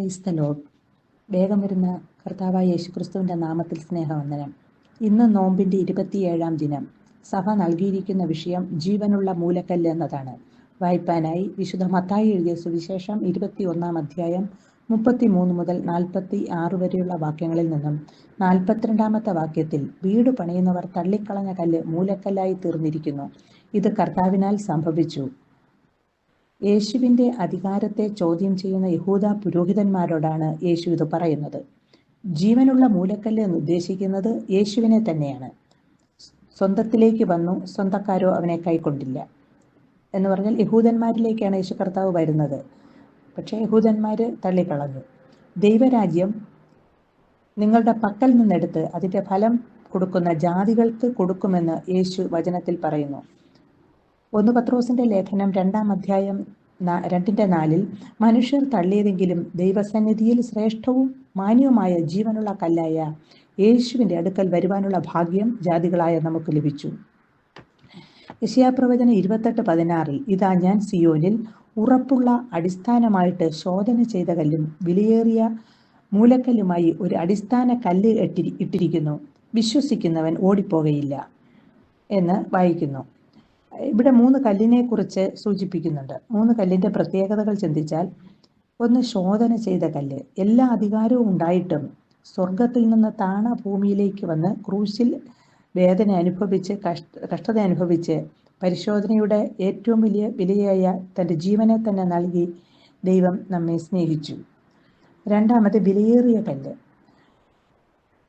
Praise the load വേഗം വരുന്ന കർത്താവായ യേശുക്രിസ്തുവിന്റെ നാമത്തിൽ സ്നേഹവന്ദനം. ഇന്ന് നോമ്പിന്റെ ഇരുപത്തിയേഴാം ദിനം. സഭ നൽകിയിരിക്കുന്ന വിഷയം ജീവനുള്ള മൂലക്കല്ല് എന്നതാണ്. വായ്പാനായി വിശുദ്ധ മത്തായി എഴുതിയ സുവിശേഷം ഇരുപത്തി ഒന്നാം അധ്യായം മുപ്പത്തി മൂന്ന് മുതൽ നാൽപ്പത്തി ആറ് വരെയുള്ള വാക്യങ്ങളിൽ നിന്നും നാൽപ്പത്തിരണ്ടാമത്തെ വാക്യത്തിൽ വീട് പണിയുന്നവർ തള്ളിക്കളഞ്ഞ കല്ല് മൂലക്കല്ലായി തീർന്നിരിക്കുന്നു. ഇത് കർത്താവിനാൽ സംഭവിച്ചു. യേശുവിന്റെ അധികാരത്തെ ചോദ്യം ചെയ്യുന്ന യഹൂദ പുരോഹിതന്മാരോടാണ് യേശു ഇത് പറയുന്നത്. ജീവനുള്ള മൂലക്കല്ല് എന്ന് ഉദ്ദേശിക്കുന്നത് യേശുവിനെ തന്നെയാണ്. സ്വന്തത്തിലേക്ക് വന്നു സ്വന്തക്കാരോ അവനെ കൈക്കൊണ്ടില്ല. എന്ന് പറഞ്ഞാൽ യഹൂദന്മാരിലേക്കാണ് യേശു കർത്താവ് വരുന്നത്. പക്ഷേ യഹൂദന്മാർ തള്ളിക്കളഞ്ഞു. ദൈവരാജ്യം നിങ്ങളുടെ പക്കൽ നിന്നെടുത്ത് അതിന്റെ ഫലം കൊടുക്കുന്ന ജാതികൾക്ക് കൊടുക്കുമെന്ന് യേശു വചനത്തിൽ പറയുന്നു. ഒന്ന് പത്രോസിന്റെ ലേഖനം രണ്ടാം അധ്യായം രണ്ടിന്റെ നാലിൽ മനുഷ്യർ തള്ളിയതെങ്കിലും ദൈവസന്നിധിയിൽ ശ്രേഷ്ഠവും മാന്യവുമായ ജീവനുള്ള കല്ലായ യേശുവിന്റെ അടുക്കൽ വരുവാനുള്ള ഭാഗ്യം ജാതികളായ നമുക്ക് ലഭിച്ചു. യശയാപ്രവചന ഇരുപത്തെട്ട് പതിനാറിൽ ഇതാ ഞാൻ സിയോനിൽ ഉറപ്പുള്ള അടിസ്ഥാനമായിട്ട് ശോധന ചെയ്ത കല്ലും വിലയേറിയ മൂലക്കല്ലുമായി ഒരു അടിസ്ഥാന കല്ല് ഇട്ടി ഇട്ടിരിക്കുന്നു. വിശ്വസിക്കുന്നവൻ ഓടിപ്പോകയില്ല എന്ന് വായിക്കുന്നു. ഇവിടെ മൂന്ന് കല്ലിനെ കുറിച്ച് സൂചിപ്പിക്കുന്നുണ്ട്. മൂന്ന് കല്ലിന്റെ പ്രത്യേകതകൾ ചിന്തിച്ചാൽ ഒന്ന് ശോധന ചെയ്ത കല്ല്. എല്ലാ അധികാരവും ഉണ്ടായിട്ടും സ്വർഗത്തിൽ നിന്ന് താണ ഭൂമിയിലേക്ക് വന്ന് ക്രൂശിൽ വേദന അനുഭവിച്ച് കഷ്ട കഷ്ടത അനുഭവിച്ച് പരിശോധനയുടെ ഏറ്റവും വലിയ വിലയായ തന്റെ ജീവനെ തന്നെ നൽകി ദൈവം നമ്മെ സ്നേഹിച്ചു. രണ്ടാമത് വിലയേറിയ കല്ല്.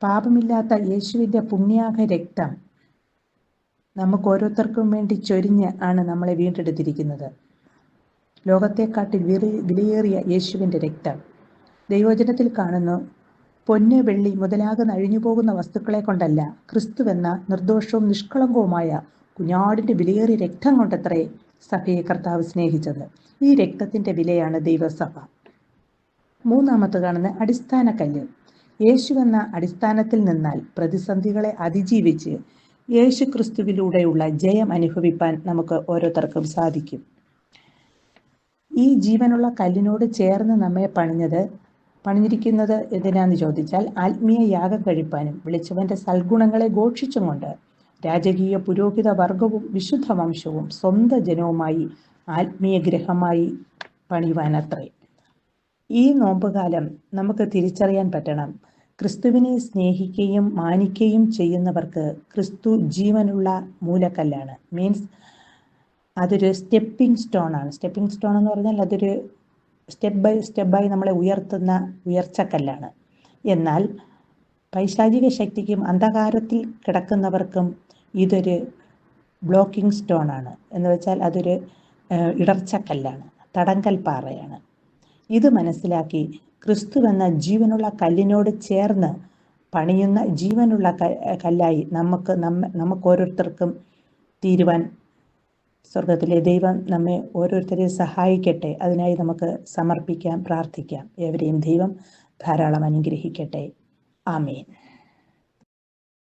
പാപമില്ലാത്ത യേശുവിന്റെ പുണ്യാഹ രക്തം നമുക്ക് ഓരോരുത്തർക്കും വേണ്ടി ചൊരിഞ്ഞ് ആണ് നമ്മളെ വീണ്ടെടുത്തിരിക്കുന്നത്. ലോകത്തെക്കാട്ടിൽ വിറി വിലയേറിയ യേശുവിന്റെ രക്തം. ദൈവജനത്തിൽ കാണുന്നു പൊന്ന് വെള്ളി മുതലാകുന്ന അഴിഞ്ഞുപോകുന്ന വസ്തുക്കളെ കൊണ്ടല്ല ക്രിസ്തുവെന്ന നിർദോഷവും നിഷ്കളങ്കവുമായ കുഞ്ഞാടിന്റെ വിലയേറിയ രക്തം കൊണ്ടത്രേ സഭയെ കർത്താവ് സ്നേഹിച്ചത്. ഈ രക്തത്തിന്റെ വിലയാണ് ദൈവസഭ. മൂന്നാമത്തെ കാണുന്ന അടിസ്ഥാന കല്ല് യേശു എന്ന അടിസ്ഥാനത്തിൽ നിന്നാൽ പ്രതിസന്ധികളെ അതിജീവിച്ച് യേശു ക്രിസ്തുവിലൂടെയുള്ള ജയം അനുഭവിപ്പാൻ നമുക്ക് ഓരോരുത്തർക്കും സാധിക്കും. ഈ ജീവനുള്ള കല്ലിനോട് ചേർന്ന് നമ്മെ പണിഞ്ഞത് പണിഞ്ഞിരിക്കുന്നത് എന്തിനാന്ന് ചോദിച്ചാൽ ആത്മീയ യാഗം കഴിപ്പാനും വിളിച്ചവന്റെ സൽഗുണങ്ങളെ ഘോഷിച്ചുകൊണ്ട് രാജകീയ പുരോഹിത വർഗവും വിശുദ്ധ വംശവും സ്വന്തം ജനവുമായി ആത്മീയ ഗ്രഹമായി പണിയുവാനത്രേ. ഈ നോമ്പുകാലം നമുക്ക് തിരിച്ചറിയാൻ പറ്റണം. ക്രിസ്തുവിനെ സ്നേഹിക്കുകയും മാനിക്കുകയും ചെയ്യുന്നവർക്ക് ക്രിസ്തു ജീവനുള്ള മൂലക്കല്ലാണ്. മീൻസ് അതൊരു സ്റ്റെപ്പിംഗ് സ്റ്റോൺ ആണ്. സ്റ്റെപ്പിംഗ് സ്റ്റോൺ എന്ന് പറഞ്ഞാൽ അതൊരു സ്റ്റെപ്പ് ബൈ സ്റ്റെപ്പായി നമ്മളെ ഉയർത്തുന്ന ഉയർച്ചക്കല്ലാണ്. എന്നാൽ പൈശാചിക ശക്തിക്കും അന്ധകാരത്തിൽ കിടക്കുന്നവർക്കും ഇതൊരു ബ്ലോക്കിംഗ് സ്റ്റോൺ ആണ്. എന്ന് വെച്ചാൽ അതൊരു ഇടർച്ചക്കല്ലാണ്. തടങ്കൽ പാറയാണ്. ഇത് മനസ്സിലാക്കി ക്രിസ്തു എന്ന ജീവനുള്ള കല്ലിനോട് ചേർന്ന് പണിയുന്ന ജീവനുള്ള കല്ലായി നമുക്ക് നമ്മ നമുക്ക് ഓരോരുത്തർക്കും തീരുവാൻ സ്വർഗത്തിലെ ദൈവം നമ്മെ ഓരോരുത്തരെയും സഹായിക്കട്ടെ. അതിനായി നമുക്ക് സമർപ്പിക്കാം പ്രാർത്ഥിക്കാം. ഏവരെയും ദൈവം ധാരാളം അനുഗ്രഹിക്കട്ടെ. ആമേൻ.